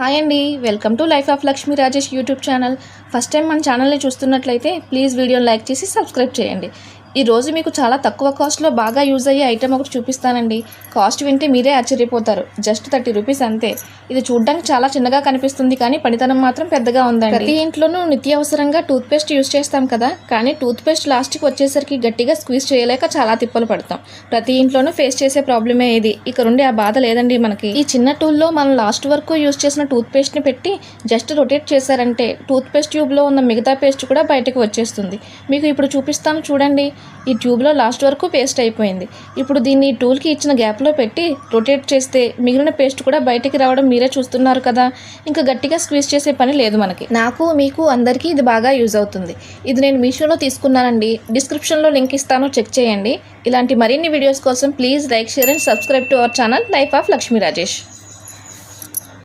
Hi అండి. Welcome to life of Lakshmi Rajesh YouTube channel. First time మన ఛానల్ని చూస్తున్నట్లయితే ప్లీజ్ వీడియోని లైక్ చేసి సబ్స్క్రైబ్ చేయండి. ఈ రోజు మీకు చాలా తక్కువ కాస్ట్లో బాగా యూజ్ అయ్యే ఐటెం ఒకటి చూపిస్తానండి. కాస్ట్ వింటే మీరే ఆశ్చర్యపోతారు. జస్ట్ థర్టీ రూపీస్ అంతే. ఇది చూడడానికి చాలా చిన్నగా కనిపిస్తుంది కానీ పనితనం మాత్రం పెద్దగా ఉందండి. ప్రతి ఇంట్లోనూ నిత్యావసరంగా టూత్పేస్ట్ యూజ్ చేస్తాం కదా. కానీ టూత్పేస్ట్ లాస్ట్కి వచ్చేసరికి గట్టిగా స్క్వీజ్ చేయలేక చాలా తిప్పలు పడతాం. ప్రతి ఇంట్లోనూ ఫేస్ చేసే ప్రాబ్లమే ఇది. ఇక నుండి ఆ బాధ లేదండి మనకి. ఈ చిన్న టూల్లో మనం లాస్ట్ వరకు యూజ్ చేసిన టూత్పేస్ట్ని పెట్టి జస్ట్ రొటేట్ చేశారంటే టూత్పేస్ట్ ట్యూబ్లో ఉన్న మిగతా పేస్ట్ కూడా బయటకు వచ్చేస్తుంది. మీకు ఇప్పుడు చూపిస్తాను చూడండి. ఈ ట్యూబ్లో లాస్ట్ వరకు పేస్ట్ అయిపోయింది. ఇప్పుడు దీన్ని టూల్కి ఇచ్చిన గ్యాప్లో పెట్టి రొటేట్ చేస్తే మిగిలిన పేస్ట్ కూడా బయటికి రావడం మీరే చూస్తున్నారు కదా. ఇంకా గట్టిగా స్క్వీజ్ చేసే పని లేదు మనకి. నాకు మీకు అందరికీ ఇది బాగా యూజ్ అవుతుంది. ఇది నేను మీషోలో తీసుకున్నానండి. డిస్క్రిప్షన్లో లింక్ ఇస్తాను చెక్ చేయండి. ఇలాంటి మరిన్ని వీడియోస్ కోసం please like share and subscribe to our channel life of Lakshmi Rajesh.